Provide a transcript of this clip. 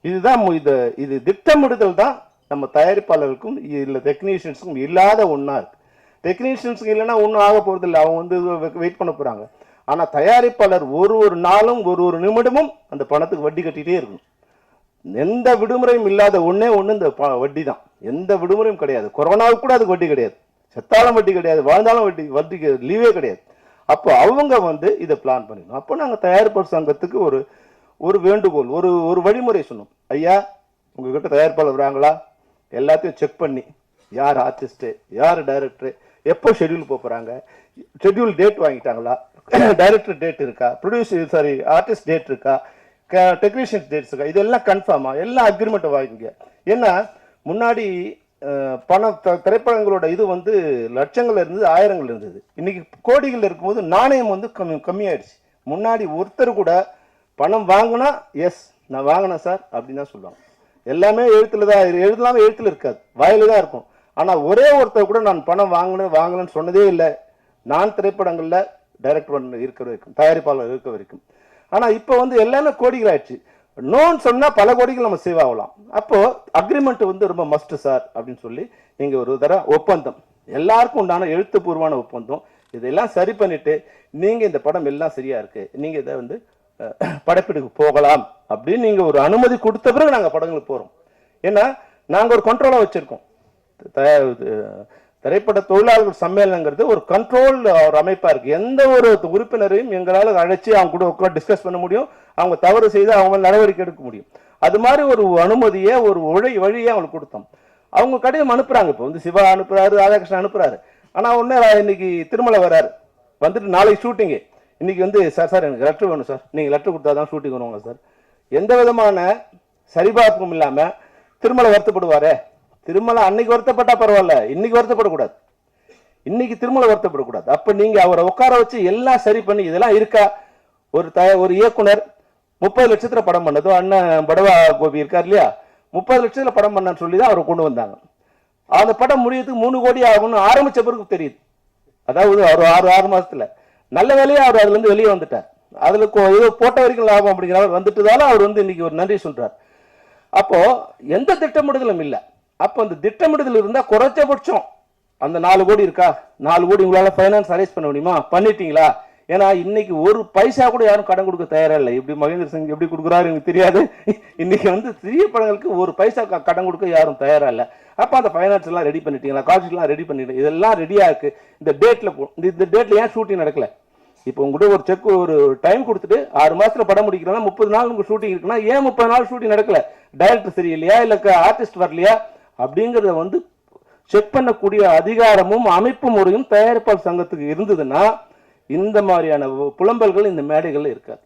இதுதான் இது இது திட்டமிடுதல் தான் நம்ம தயாரிப்பாளருக்கும் இல்லை டெக்னீஷியன்ஸுக்கும் இல்லாத ஒன்றா இருக்குது டெக்னீஷியன்ஸுக்கு இல்லைன்னா ஒன்றும் ஆக போகிறதில்ல அவங்க வந்து வெயிட் பண்ண போகிறாங்க ஆனால் தயாரிப்பாளர் ஒரு ஒரு நாளும் ஒரு ஒரு நிமிடமும் அந்த பணத்துக்கு வட்டி கட்டிகிட்டே இருக்கணும். எந்த விடுமுறையும் இல்லாத ஒன்றே ஒன்று இந்த ப- வட்டி தான். எந்த விடுமுறையும் கிடையாது. கொரோனாவுக்கு கூட அதுக்கு வட்டி கிடையாது. செத்தாலும் வட்டி கிடையாது. வாழ்ந்தாலும் வட்டி வட்டிக்கு லீவே கிடையாது. அப்போ அவங்க வந்து இதை பிளான் பண்ணிடணும். அப்போ நாங்கள் தயாரிப்பாளர் சங்கத்துக்கு ஒரு ஒரு வேண்டுகோள் ஒரு ஒரு வழிமுறை சொன்னோம். ஐயா உங்ககிட்ட தயாரிப்பாளர் வராங்களா? எல்லாத்தையும் செக் பண்ணி யார் ஆர்டிஸ்ட்டு யார் டைரக்டரு எப்போ ஷெட்யூல் போகிறாங்க ஷெட்யூல் டேட் வாங்கிட்டாங்களா? டைரக்டர் டேட் இருக்கா? ப்ரொடியூசர் சாரி ஆர்டிஸ்ட் டேட் இருக்கா? க டெக்னீஷியன்ஸ் டேட்ஸ் இருக்கா? இதெல்லாம் கன்ஃபார்மாக எல்லாம் அக்ரிமெண்ட்டை வாங்கிங்க. ஏன்னா முன்னாடி பணம் த- திரைப்படங்களோட இது வந்து லட்சங்கள் இருந்தது ஆயிரங்கள் இருந்தது. இன்னைக்கு கோடிகள் இருக்கும்போது நாணயம் வந்து கம்மி கம்மியாயிடுச்சு. முன்னாடி ஒருத்தர் கூட பணம் வாங்கினா எஸ் நான் வாங்கினேன் சார் அப்படின்னு தான் சொல்லுவாங்க. எல்லாமே எழுத்துல தான் இரு- எழுதலாம எழுத்துல இருக்காது. வாயில தான் இருக்கும். ஆனால் ஒரே ஒருத்தர் கூட நான் பணம் வாங்கினேன் வாங்கலன்னு சொன்னதே இல்லை. நான் திரைப்படங்களில் டைரக்டர் இருக்கிற வரைக்கும் தயாரிப்பாளர் இருக்க வரைக்கும். ஆனால் இப்போ வந்து எல்லாமே கோடிகள் ஆயிடுச்சு. நோன்னு சொன்னால் பல கோடிகள் நம்ம சேவ் ஆகலாம். அப்போது அக்ரிமெண்ட் வந்து ரொம்ப மஸ்ட் சார் அப்படின்னு சொல்லி இங்கே ஒரு தர ஒப்பந்தம். எல்லாருக்கும் உண்டான எழுத்துப்பூர்வமான ஒப்பந்தம். இதெல்லாம் சரி பண்ணிவிட்டு நீங்கள் இந்த படம் எல்லாம் சரியாக இருக்குது நீங்கள் இதை வந்து படப்பிடிப்பு போகலாம் அப்படின்னு நீங்கள் ஒரு அனுமதி கொடுத்த பிறகு நாங்கள் படங்களுக்கு போகிறோம் ஏன்னா நாங்கள் ஒரு கண்ட்ரோலாக வச்சுருக்கோம். த- இது, திரைப்பட தொழிலாளர்கள் சம்மேளனங்கிறது ஒரு கண்ட்ரோல் ஒரு அமைப்பாக இருக்குது எந்த ஒரு உறுப்பினரையும் எங்களால் அழைச்சி அவங்க கூட உட்காந்து டிஸ்கஸ் பண்ண முடியும். அவங்க தவறு செய்து அவங்க நடவடிக்கை எடுக்க முடியும். அது மாதிரி ஒரு அனுமதியை ஒரு உழை வழியை அவங்களுக்கு கொடுத்தோம். அவங்க கடிதம் அனுப்புகிறாங்க இப்போ வந்து சிவா அனுப்புகிறாரு ராதாகிருஷ்ணன் அனுப்புகிறாரு ஆனால் ஒன்று இன்னைக்கு திருமலை வர்றாரு வந்துட்டு நாளைக்கு ஷூட்டிங்கு இன்னைக்கு வந்து சார் சார் எனக்கு லெட்டர் வேணும் சார் நீங்கள் லெட்ரு கொடுத்தா தான் ஷூட்டிங் வருவாங்க சார் எந்த விதமான சரிபார்ப்பும் இல்லாமல் திருமலை வருத்தப்படுவாரே? திருமலை அன்னைக்கு வருத்தப்பட்டால் பரவாயில்ல இன்னைக்கு வருத்தப்படக்கூடாது. இன்னைக்கு திருமலை வருத்தப்படக்கூடாது. அப்போ நீங்கள் அவரை உட்கார வச்சு எல்லாம் சரி பண்ணி இதெல்லாம் இருக்கா? ஒரு த ஒரு இயக்குனர் முப்பது லட்சத்தில் படம் பண்ணதும் அண்ணன் படவா கோபி இருக்கார் இல்லையா? முப்பது லட்சத்தில் படம் பண்ணான்னு சொல்லி தான் அவரை கொண்டு வந்தாங்க. அந்த படம் முடியறதுக்கு மூணு கோடி ஆகும்னு ஆரம்பித்த பிறகு தெரியுது. அதாவது ஒரு ஆறு ஆறு மாதத்தில் நல்ல வேலையா அவர் அதுல இருந்து வெளியே வந்துட்டார். அதுல ஏதோ போட்ட வரைக்கும் லாபம் அப்படிங்கிற அவர் வந்துட்டதால அவர் வந்து இன்னைக்கு ஒரு நன்றி சொல்றார். அப்போ எந்த திட்டமிடுதலும் இல்லை. அப்போ அந்த திட்டமிடுதல் இருந்தா குறைச்சபட்சம் அந்த நாலு கோடி இருக்கா? நாலு கோடி உங்களால ஃபைனான்ஸ் அரேஞ்ச் பண்ண முடியுமா? பண்ணிட்டீங்களா? ஏன்னா இன்னைக்கு ஒரு பைசா கூட யாரும் கடன் கொடுக்க தயாரா இல்லை. இப்படி மகேந்திர சிங் எப்படி கொடுக்குறாரு எனக்கு தெரியாது. இன்னைக்கு வந்து சிறிய படங்களுக்கு ஒரு பைசா க- கடன் கொடுக்க யாரும் தயாரா இல்லை. அப்போ அந்த ஃபைனான்ஸ் எல்லாம் ரெடி பண்ணிட்டீங்களா? காஸ்ட் எல்லாம் ரெடி பண்ணிட்டு இதெல்லாம் ரெடியா இருக்கு. இந்த டேட்ல இந்த டேட்ல ஏன் ஷூட்டிங் நடக்கல? இப்போ உங்ககிட்ட ஒரு செக் ஒரு டைம் கொடுத்துட்டு ஆறு மாசத்துல படம் முடிக்கிறோம்னா முப்பது நாள் உங்களுக்கு ஷூட்டிங் இருக்குன்னா ஏன் முப்பது நாள் ஷூட்டிங் நடக்கல? டைரக்டர் சரியில்லையா? இல்ல ஆர்டிஸ்ட் வரலையா? அப்படிங்கறத வந்து செக் பண்ணக்கூடிய அதிகாரமும் அமைப்பு முறையும் தயாரிப்பாளர் சங்கத்துக்கு இருந்ததுன்னா இந்த மாதிரியான புலம்பல்கள் இந்த மேடைகள்ல இருக்காது.